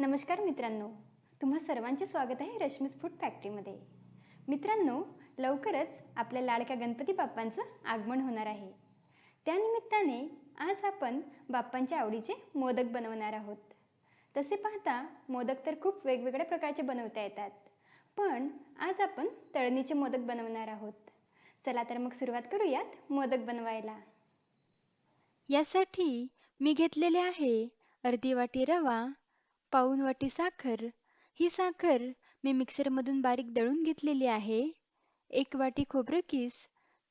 नमस्कार मित्रांनो. तुम्हा सर्वांचे स्वागत आहे रश्मीज फूड फॅक्टरीमध्ये. मित्रांनो लवकरच आपल्या लाडक्या गणपती बाप्पांचं आगमन होणार आहे. त्यानिमित्ताने आज आपण बाप्पांच्या आवडीचे मोदक बनवणार आहोत. तसे पाहता मोदक तर खूप वेगवेगळ्या प्रकारचे बनवता येतात. पण आज आपण तळणीचे मोदक बनवणार आहोत. चला तर मग सुरुवात करूयात मोदक बनवायला. यासाठी मी घेतलेले आहे अर्धी वाटी रवा पाऊण वाटी साखर. ही साखर मी मिक्सरमधून बारीक दळून घेतलेली आहे. एक वाटी खोबरं किस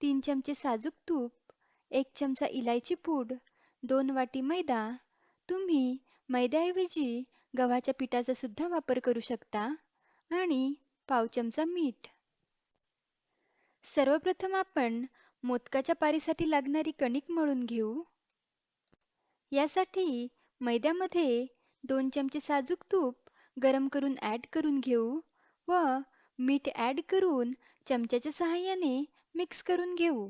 तीन चमचे साजूक तूप एक चमचा इलायची पूड दोन वाटी मैदा. तुम्ही मैद्याऐवजी गव्हाच्या पिठाचा सुद्धा वापर करू शकता आणि पाव चमचा मीठ. सर्वप्रथम आपण मोदकाच्या पारीसाठी लागणारी कणिक मळून घेऊ. यासाठी मैद्यामध्ये दोन चमचे साजूक तूप गरम करून ॲड करून घेऊ व मीठ ॲड करून चमच्याच्या सहाय्याने मिक्स करून घेऊ.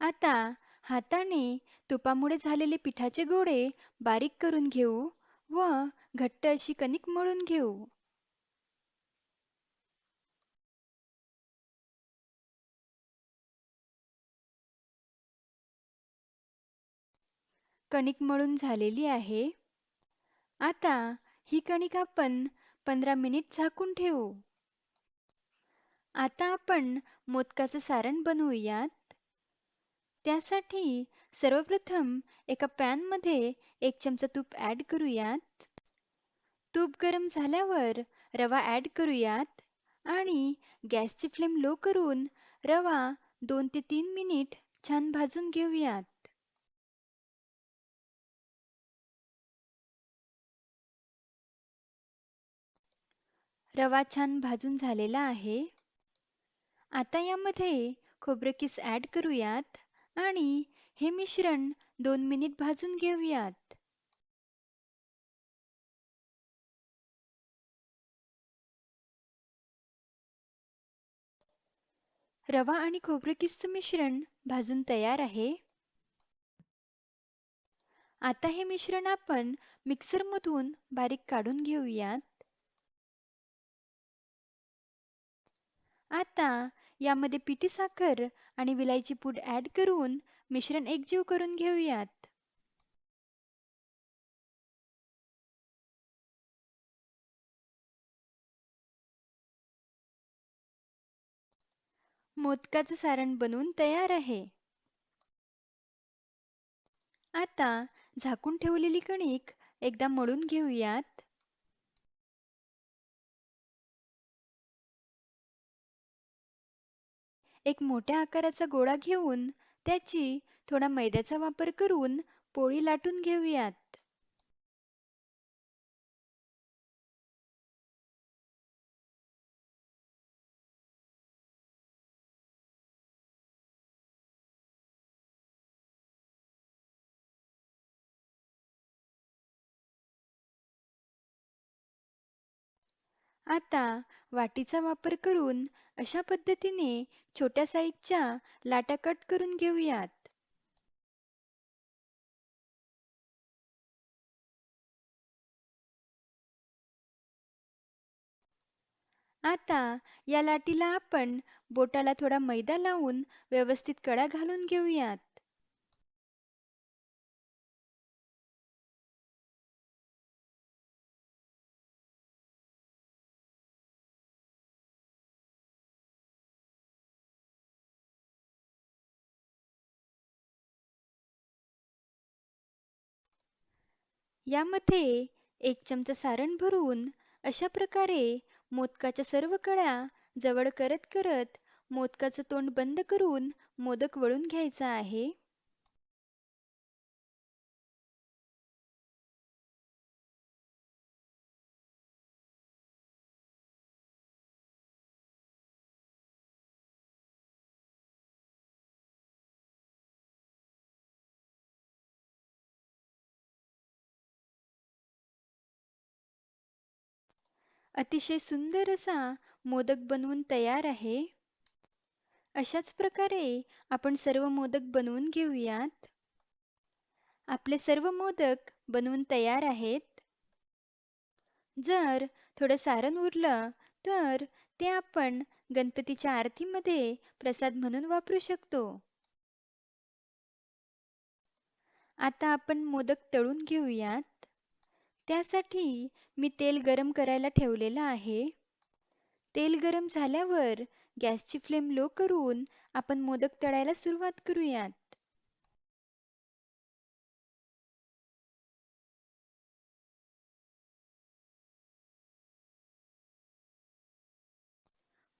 आता हाताने तुपामुळे झालेले पिठाचे गोळे बारीक करून घेऊ व घट्ट अशी कणिक मळून घेऊ. कणिक मळून झालेली आहे. आता ही कणिक आपण पंधरा मिनिट झाकून ठेवू. आता आपण मोदकाचं सारण बनवूयात. त्यासाठी सर्वप्रथम एका पॅनमध्ये एक चमचा तूप ॲड करूयात. तूप गरम झाल्यावर रवा ॲड करूयात आणि गॅसची फ्लेम लो करून रवा दोन ते तीन मिनिट छान भाजून घेऊयात. रवा छान भाजून झालेला आहे. आता यामध्ये खोबरं किस ॲड करूयात आणि हे मिश्रण दोन मिनिट भाजून घेऊयात. रवा आणि खोबरं किसचं मिश्रण भाजून तयार आहे. आता हे मिश्रण आपण मिक्सरमधून बारीक काढून घेऊयात. आता यामध्ये पिठी साखर आणि विलायची पूड ॲड करून मिश्रण एकजीव करून घेऊयात. मोदकाचं सारण बनवून तयार आहे. आता झाकून ठेवलेली कणिक एकदा मळून घेऊयात. एक मोठ्या आकाराचा गोळा घेऊन त्याची थोडा मैद्याचा वापर करून पोळी लाटून घेऊयात. आता वाटीचा वापर करून अशा पद्धतीने छोट्या साईजच्या लाटा कट करून घेऊयात. आता या लाटीला आपण बोटाला थोडा मैदा लावून व्यवस्थित कडा घालून घेऊयात. यामध्ये एक चमचा सारण भरून अशा प्रकारे मोदकाच्या सर्व कळ्या जवळ करत करत मोदकाचं तोंड बंद करून मोदक वळून घ्यायचा आहे. अतिशय सुंदर असा मोदक बनवून तयार आहे. अशाच प्रकारे आपण सर्व मोदक बनवून घेऊयात. आपले सर्व मोदक बनवून तयार आहेत. जर थोडं सारण उरलं तर ते आपण गणपतीच्या आरतीमध्ये प्रसाद म्हणून वापरू शकतो. आता आपण मोदक तळून घेऊयात. त्यासाठी मी तेल गरम करायला ठेवलेलं आहे. तेल गरम झाल्यावर गॅसची फ्लेम लो करून आपण मोदक तळायला सुरुवात करूयात.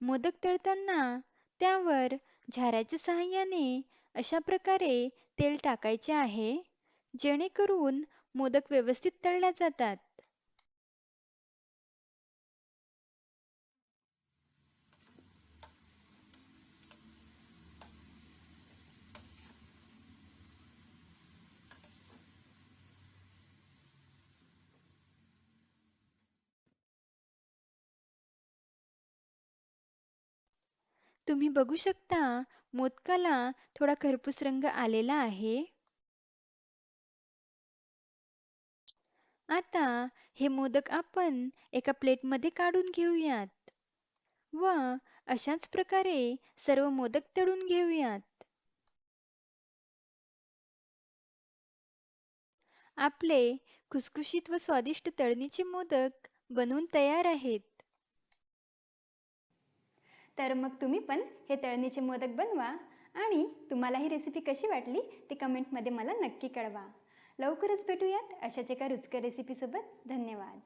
मोदक तळताना त्यावर झाऱ्याच्या सहाय्याने अशा प्रकारे तेल टाकायचे आहे जेणेकरून मोदक व्यवस्थित तळल्या जातात. तुम्ही बघू शकता मोदकाला थोडा खरपूस रंग आलेला आहे. आता हे मोदक आपण एका प्लेटमध्ये काढून घेऊयात. व अशाच प्रकारे सर्व मोदक तळून घेऊयात. आपले खुसखुशीत व स्वादिष्ट तळणीचे मोदक बनवून तयार आहेत. तर मग तुम्ही पण हे तळणीचे मोदक बनवा आणि तुम्हाला ही रेसिपी कशी वाटली ते कमेंटमध्ये मला नक्की कळवा. लवकरच भेटूयात अशाच एका रुचकर रेसिपीसोबत धन्यवाद.